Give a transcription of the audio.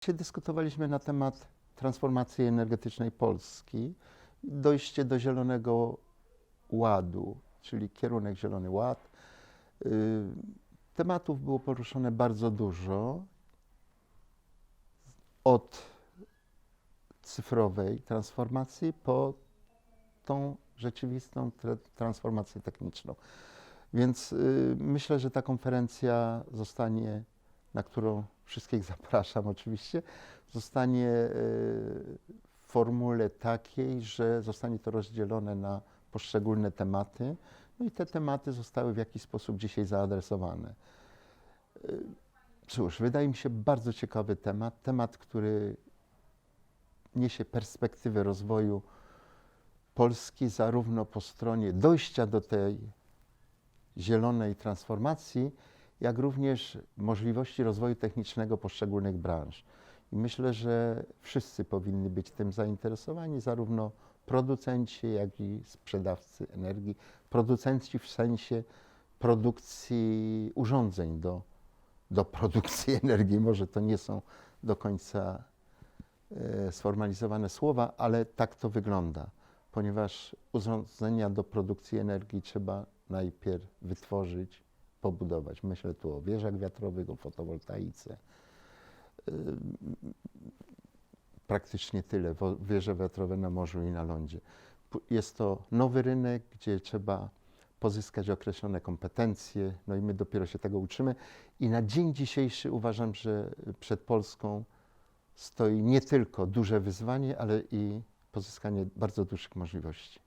Dzisiaj dyskutowaliśmy na temat transformacji energetycznej Polski, dojście do zielonego ładu, czyli kierunek Zielony Ład. Y, Tematów było poruszone bardzo dużo. Od cyfrowej transformacji po tą rzeczywistą tra- transformację techniczną. Więc y, myślę, że ta konferencja zostanie, na którą wszystkich zapraszam oczywiście, zostanie y, w formule takiej, że zostanie to rozdzielone na poszczególne tematy. No i te tematy zostały w jakiś sposób dzisiaj zaadresowane. Y, Cóż, wydaje mi się bardzo ciekawy temat, temat, który niesie perspektywę rozwoju Polski zarówno po stronie dojścia do tej zielonej transformacji, jak również możliwości rozwoju technicznego poszczególnych branż. I myślę, że wszyscy powinni być tym zainteresowani, zarówno producenci, jak i sprzedawcy energii. Producenci w sensie produkcji urządzeń do, do produkcji energii. Może to nie są do końca e, sformalizowane słowa, ale tak to wygląda, ponieważ urządzenia do produkcji energii trzeba najpierw wytworzyć, pobudować. Myślę tu o wieżach wiatrowych, o fotowoltaice. Praktycznie tyle, wieże wiatrowe na morzu i na lądzie. Jest to nowy rynek, gdzie trzeba pozyskać określone kompetencje, no i my dopiero się tego uczymy. I na dzień dzisiejszy uważam, że przed Polską stoi nie tylko duże wyzwanie, ale i pozyskanie bardzo dużych możliwości.